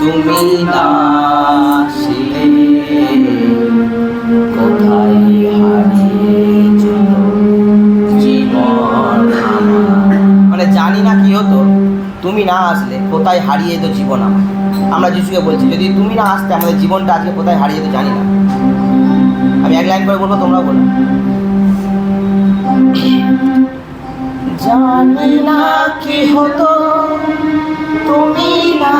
তুমি না কোথায়? মানে জানি না কি হতো তুমি না আসলে কোথায় হারিয়ে যেত জীবন আমার আমরা যিশুকে বলছি, যদি তুমি না আসতে আমাদের জীবনটা আজকে কোথায় হারিয়ে যেত জানি না। আমি এক লাইন করে বলব তোমরা বলো। জানি না কি হতো? তুমি না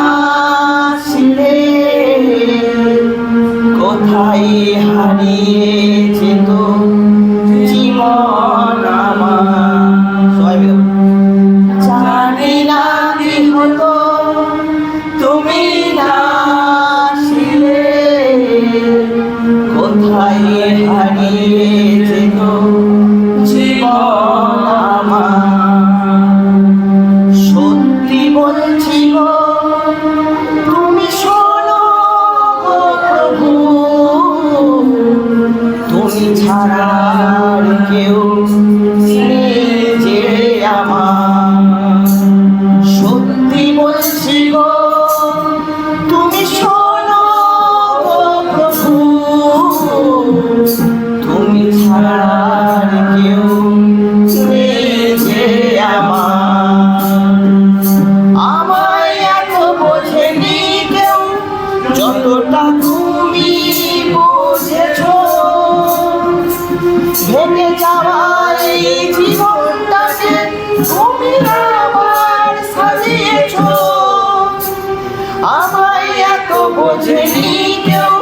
আমায় এত বোঝেনি কেউ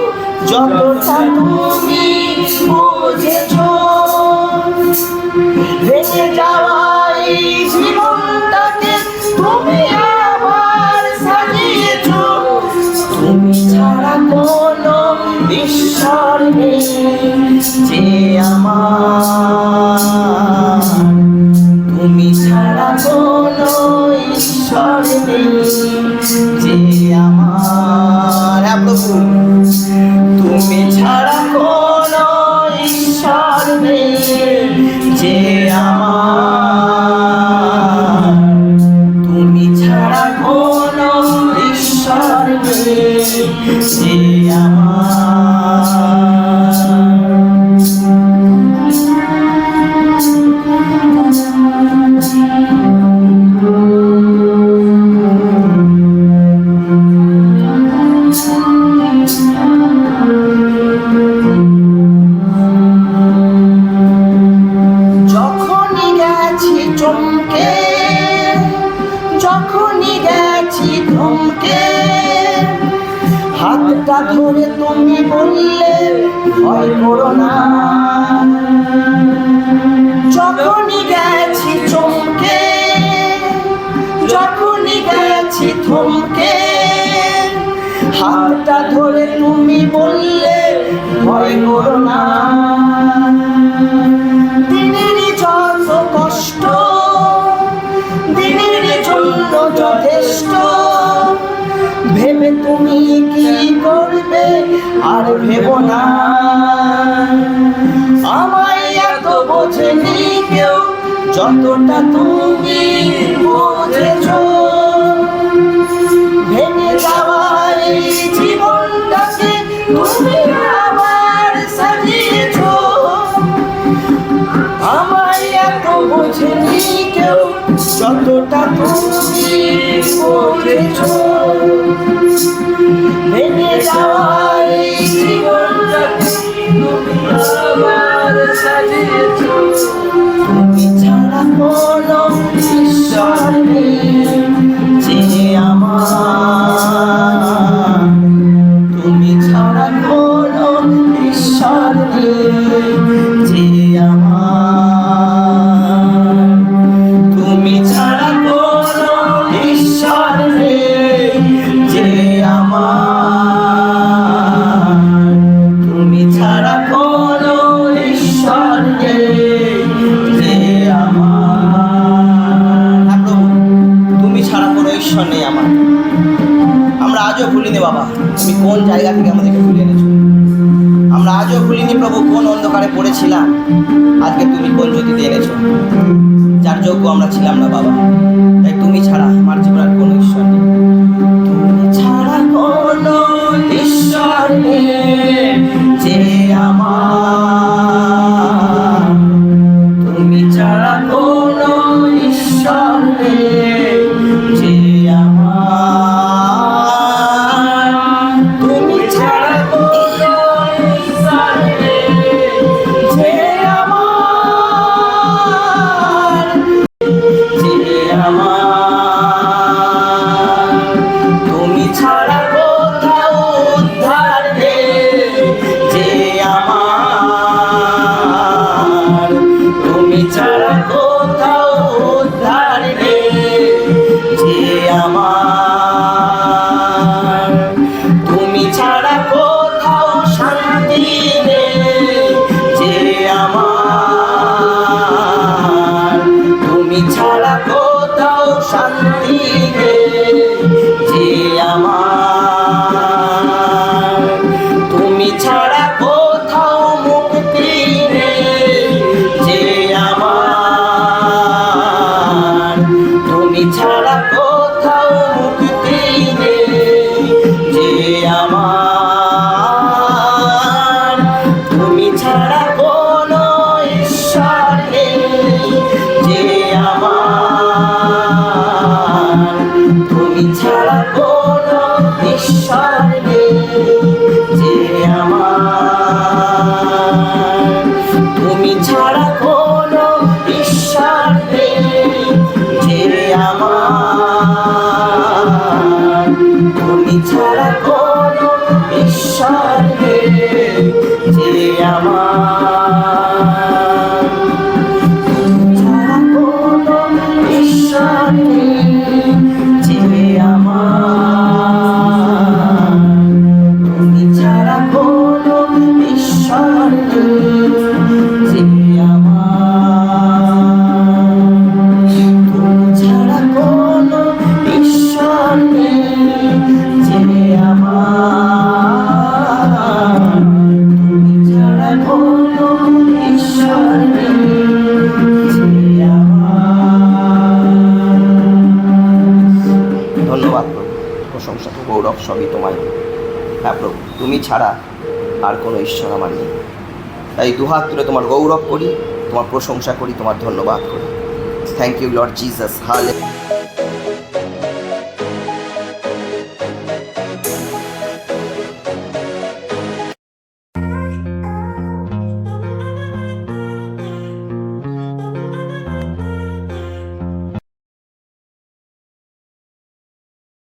যতটা তুমি বুঝেছ। যে আমার হাতটা ধরে তুমি বললে, ভয় করো না। যখনই গেছি চমকে, যখনই গেছি থমকে, হাতটা ধরে তুমি বললে, ভয় করো না। আর ভেবো না। আমায় এত বোঝেনি কেউ যতটা তুমি Thank you. আজও বাবা। তুমি কোন জায়গা থেকে আমাদেরকে তুলে এনেছো? আমরা আজও খুলিনি প্রভু, কোন অন্ধকারে পড়েছিলাম? আজকে তুমি কোন জ্যোতিতে এনেছো? যার যোগ্য আমরা ছিলাম না বাবা। তাই তুমি ছাড়া আমার জীবনের কোনো ছাড়া Namah. Come on, it's all I got. প্রশংসা তো গৌরব, সবই তোমায় হ্যাঁ প্রভু, তুমি ছাড়া আর কোনো ঈশ্বর আমার নেই। তাই দুহাত তুলে তোমার গৌরব করি, তোমার প্রশংসা করি, তোমার ধন্যবাদ করি। থ্যাংক ইউ লর্ড জিজাস হালে